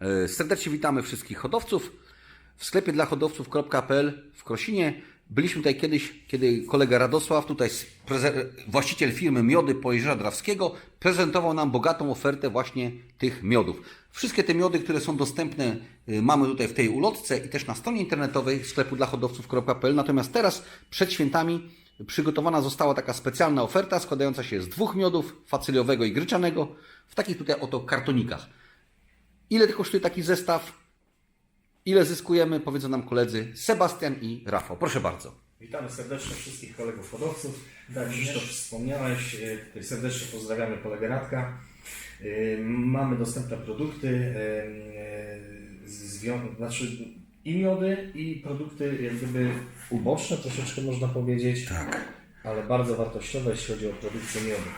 E, Serdecznie witamy wszystkich hodowców. W sklepie dla hodowców.pl w Krosinie byliśmy tutaj kiedyś, kiedy kolega Radosław, tutaj właściciel firmy Miody Pojezierza Drawskiego, prezentował nam bogatą ofertę właśnie tych miodów. Wszystkie te miody, które są dostępne, y, mamy tutaj w tej ulotce i też na stronie internetowej sklepu dla hodowców.pl. Natomiast teraz przed świętami przygotowana została taka specjalna oferta składająca się z dwóch miodów, facyliowego i gryczanego, w takich tutaj oto kartonikach. Ile kosztuje taki zestaw? Ile zyskujemy? Powiedzą nam koledzy Sebastian i Rafał. Proszę bardzo. Witamy serdecznie wszystkich kolegów hodowców. Tak Krzysztof wspomniałeś, e, tutaj serdecznie pozdrawiamy kolegę Radka. E, Mamy dostępne produkty, e, e, znaczy i miody, i produkty jak gdyby uboczne troszeczkę można powiedzieć, Tak. ale bardzo wartościowe, jeśli chodzi o produkcję miodu.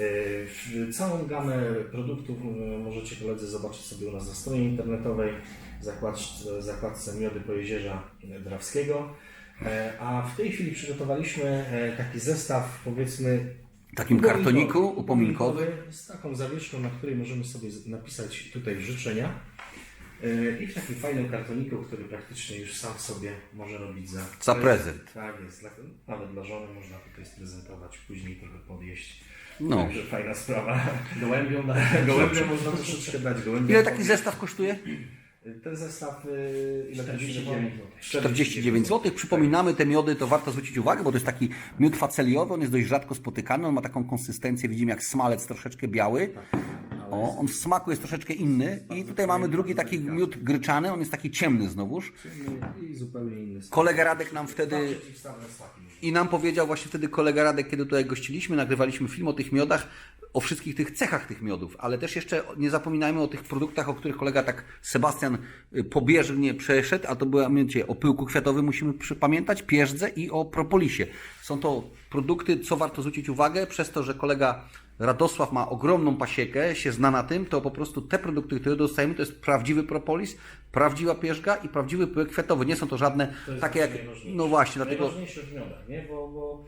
E, Całą gamę produktów e, możecie koledzy zobaczyć sobie u nas na stronie internetowej, w zakładce, zakładce Miody Pojezierza Drawskiego. E, A w tej chwili przygotowaliśmy taki zestaw, powiedzmy, takim kartoniku upominkowy. z taką zawieszką, na której możemy sobie napisać tutaj życzenia. E, I w takim fajnym kartoniku, który praktycznie już sam sobie może robić za, Za prezent. Tak jest, dla, nawet dla żony można tutaj sprezentować, później trochę podjeść. No. Także fajna sprawa. Gołębią, gołębią można troszeczkę dać. Gołębią Ile taki zestaw kosztuje? Ten zestaw, y, ile 49 zł? 49 zł. Przypominamy, te miody to warto zwrócić uwagę, bo to jest taki miód faceliowy, on jest dość rzadko spotykany, on ma taką konsystencję, widzimy jak smalec troszeczkę biały. O, on w smaku jest troszeczkę inny i tutaj mamy drugi taki miód gryczany, on jest taki ciemny znowuż. I zupełnie inny smak. Kolega Radek nam wtedy Dwa przeciwstawne smaki. I nam powiedział właśnie wtedy kolega Radek, kiedy tutaj gościliśmy, nagrywaliśmy film o tych miodach, o wszystkich tych cechach tych miodów, ale też jeszcze nie zapominajmy o tych produktach, o których kolega tak Sebastian y, pobieżnie przeszedł, a to była mianowicie o pyłku kwiatowym musimy przy- pamiętać, pierzdze i o propolisie. Są to produkty, co warto zwrócić uwagę, przez to, że kolega Radosław ma ogromną pasiekę, się zna na tym, to po prostu te produkty, które dostajemy, to jest prawdziwy propolis, prawdziwa pierzga i prawdziwy pyłek kwiatowy. Nie są to żadne To takie jak, no właśnie, dlatego Najważniejsze w miodach, nie? Bo, bo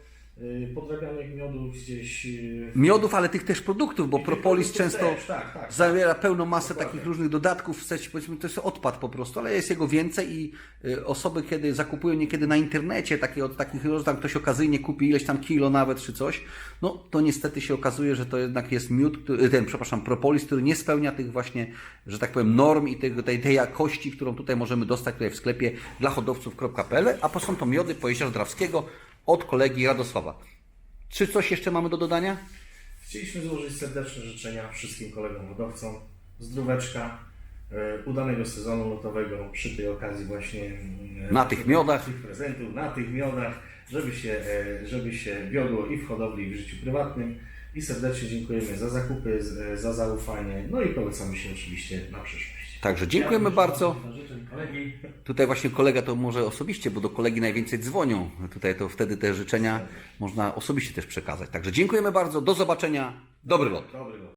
podrabianych miodów gdzieś... Y, Miodów, ale tych też produktów, bo propolis często też, tak, tak. zawiera pełną masę Dokładnie. takich różnych dodatków, w sensie powiedzmy to jest odpad po prostu, ale jest jego więcej i y, osoby kiedy zakupują niekiedy na internecie takie od takich że tam ktoś okazyjnie kupi ileś tam kilo nawet czy coś, no to niestety się okazuje, że to jednak jest miód, który, ten, przepraszam, propolis, który nie spełnia tych właśnie, że tak powiem, norm i tego, tej, tej jakości, którą tutaj możemy dostać tutaj w sklepie dla hodowców.pl, a po są to miody Pojezierza Drawskiego od kolegi Radosława. Czy coś jeszcze mamy do dodania? Chcieliśmy złożyć serdeczne życzenia wszystkim kolegom hodowcom. Zdróweczka, e, udanego sezonu lotowego przy tej okazji właśnie e, Na tych miodach. Tych prezentów, na tych miodach, żeby się, e, żeby się wiodło i w hodowli, i w życiu prywatnym. I serdecznie dziękujemy za zakupy, z- za zaufanie. No i polecamy się oczywiście na przyszłość. Także dziękujemy bardzo. Życzeń kolegi. Tutaj właśnie kolega to może osobiście, bo do kolegi najwięcej dzwonią. Tutaj to wtedy te życzenia można osobiście też przekazać. Także dziękujemy bardzo. Do zobaczenia. Dobry lot. Dobry lot.